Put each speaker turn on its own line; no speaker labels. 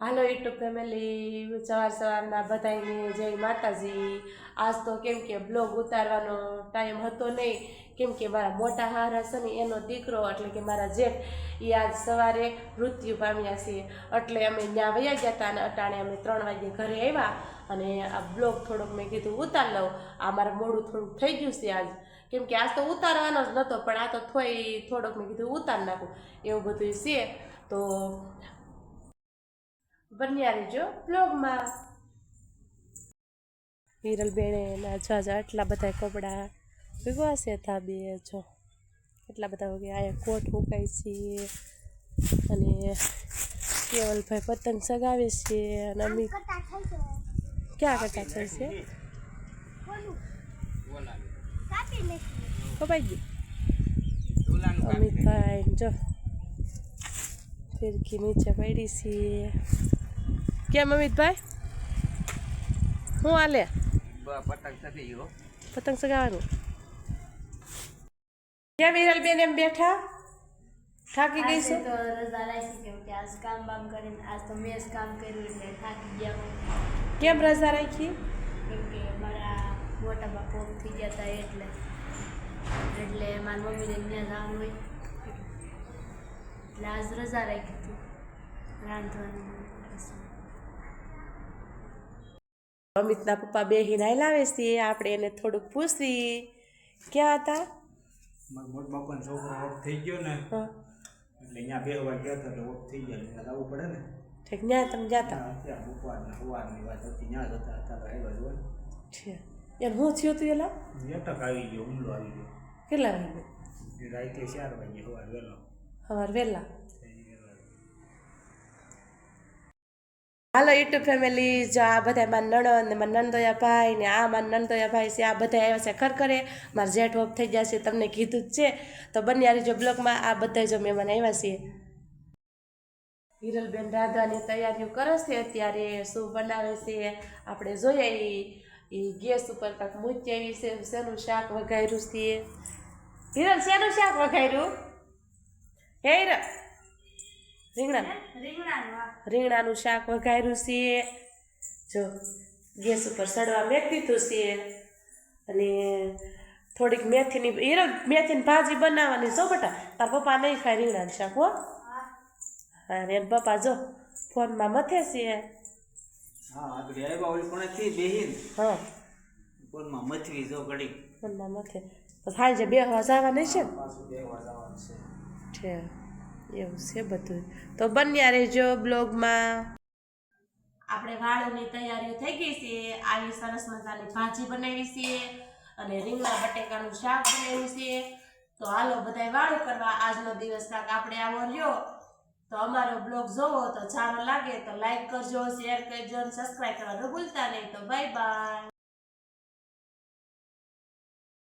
હાલો YouTube family, સવાર સવારના બધાને જય માતાજી. આજ તો કેમ કે બ્લોગ ઉતારવાનો ટાઈમ હતો નહીં. કેમ કે મારા મોટા હાર હશે ને, એનો દીકરો એટલે કે મારા જેઠ એ આજ સવારે મૃત્યુ પામ્યા છે. એટલે અમે ત્યાં વયા ગયા હતા અને અટાણે અમે ત્રણ વાગે ઘરે આવ્યા અને આ બ્લોગ થોડોક મેં કીધું ઉતાર લઉં. આ મારે મોડું થોડુંક થઈ ગયું છે આજ. કેમ કે આજ તો ઉતારવાનો જ નહોતો પણ આ તો થોઈ થોડોક મેં કીધું ઉતાર નાખું. એવું બધું છે. તો બન્યા રહેજો બ્લોગમાં હિરલબેને ના જો આટલા બધા કપડાં ભેગવા હતા બે જો. એટલા બધા વગે અહીંયા કોટ મુકાય છે અને કેવલભાઈ પતંગ સગાવે છે અને અમિત ક્યાં કટા થાય છે? કપાઈ ગયું. અમિતભાઈ જો ફિરકી નીચે પડી છે. કેમ અમિતભાઈ? હું હાલે?
પતંગ થતી ગયો
પતંગ સગાવાનું. કેમ હિરલબેન એમ બેઠા? થાકી ગઈ
આજે તો રજા રાખી કેમ કે આજ કામ બામ કરીને આજ તો મેં જ કામ કર્યું એટલે થાકી ગયા.
કેમ રજા રાખી?
કેમ કે મારા મોટા બાપુ થઈ ગયા હતા એટલે. એટલે મારી મમ્મીને ત્યાં જવાનું હોય. એટલે આજ રજા રાખી હતી. રાંધવાનું
અમિતના પપ્પા બે હિનાઈ લાવે છે આપણે એને થોડુંક પૂછવી ક્યાં હતા?
મોટ બાપાનો છોકરો ઓફ થઈ ગયો ને એટલે અહીંયા બેહવા ગયા હતા એટલે ઓફ થઈ ગયા એટલે આવવું પડે ને.
ઠીક ત્યાં તમે જાતા
ત્યાં બપોરના સવારની વાત હતી ત્યાં જતા હતા તો આવ્યા જોવા
છે. યાર હું થયું તું એલા?
અટક આવી ગયો હુમલો આવી ગયો.
કેટલા વાગે?
રાતે ચાર વાગે સવાર વહેલો.
સવાર વહેલા? હાલો યુટ્યુબ ફેમિલી, જો આ બધા મારા નણંદ ને મારા નંદોયા ભાઈ ને આ મારા નંદોયા ભાઈ છે, આ બધા આવ્યા છે ખર કરે મારા જેઠ ઓફ થઈ ગયા છે, તમને કીધું જ છે. તો બંને જો બ્લોગમાં, આ બધા જો મહેમાન આવ્યા છે. હિરલબેન રાધાની તૈયારીઓ કરે છે અત્યારે, શું બનાવે છે, આપણે જોઈએ. એ ગેસ ઉપર કાંક મૂકી આવી છે, શેનું શાક વઘાર્યું છે. હિરલ, શેનું શાક વઘાર્યું? હે હિરલ. રીંગણા
રીંગણાનું
રીંગણાનું શાક વઘાર્યું છે. જો ગેસ ઉપર સડવા મેં દીધું છે. અને થોડીક મેથીની હીરો મેથીની ભાજી બનાવવાની જો બટા. તાર પપ્પા નહીં ખાય રીંગણાનું શાક હો. અરે પપ્પા જો ફોનમાં મથે છે.
હા આગળ આવ્યા ઓલી પણ થી બેહીન.
હા.
ફોનમાં મથવી જો ઘડી
ફોનમાં મથે. સાંજે બે હવા જવાની છે ને.
પાછું જવાનું છે.
છે. એવું છે બધું. તો બન્યા રહેજો બ્લોગમાં. આપણે વાળોની તૈયારીઓ થઈ ગઈ છે. આવી સરસ મજાની ભાજી બનાવી છે અને રીંગણા બટેકાનું શાક બનાવ્યું છે. તો હાલો બધાય વાળું કરવા આજનો દિવસ કાંક આપણે આવો રહ્યો. તો અમારો બ્લોગ જોવો તો સારો લાગે તો લાઈક કરજો, શેર કરજો અને સબસ્ક્રાઈબ કરવાનું ભૂલતા નહીં. તો બાય બાય